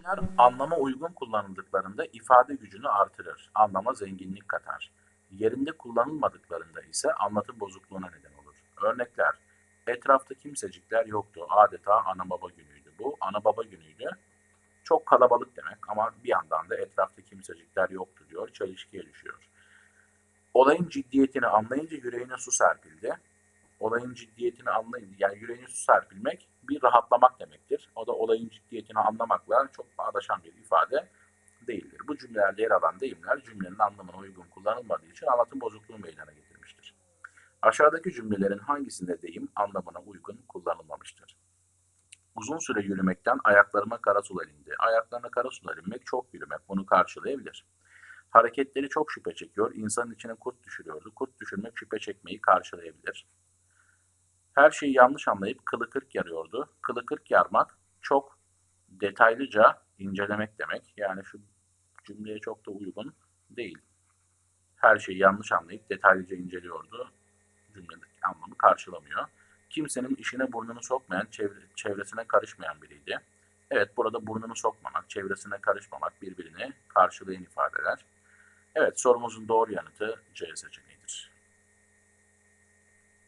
Bunlar anlama uygun kullanıldıklarında ifade gücünü artırır, anlama zenginlik katar. Yerinde kullanılmadıklarında ise anlatım bozukluğuna neden olur. Örnekler, etrafta kimsecikler yoktu, adeta ana baba günüydü. Bu ana baba günüydü, çok kalabalık demek ama bir yandan da etrafta kimsecikler yoktu diyor, çelişkiye düşüyor. Olayın ciddiyetini anlayınca yüreğine su serpildi. Olayın ciddiyetini anlayınca, yani yüreğine su serpilmek bir rahatlamak demektir. O da olayın ciddiyetini anlamakla çok bağdaşan bir ifade değildir. Bu cümlelerde yer alan deyimler cümlenin anlamına uygun kullanılmadığı için anlatım bozukluğu meydana getirmiştir. Aşağıdaki cümlelerin hangisinde deyim anlamına uygun kullanılmamıştır? Uzun süre yürümekten ayaklarıma kara sular indi. Ayaklarına kara sular inmek çok yürümek. Bunu karşılayabilir. Hareketleri çok şüphe çekiyor. İnsanın içine kurt düşürüyordu. Kurt düşürmek şüphe çekmeyi karşılayabilir. Her şeyi yanlış anlayıp kılı kırk yarıyordu. Kılı kırk yarmak çok detaylıca incelemek demek. Yani şu cümleye çok da uygun değil. Her şeyi yanlış anlayıp detaylıca inceliyordu. Cümledeki anlamı karşılamıyor. Kimsenin işine burnunu sokmayan, çevre, çevresine karışmayan biriydi. Evet burada burnunu sokmamak, çevresine karışmamak birbirini karşılayan ifadeler. Evet sorumuzun doğru yanıtı C seçeneği.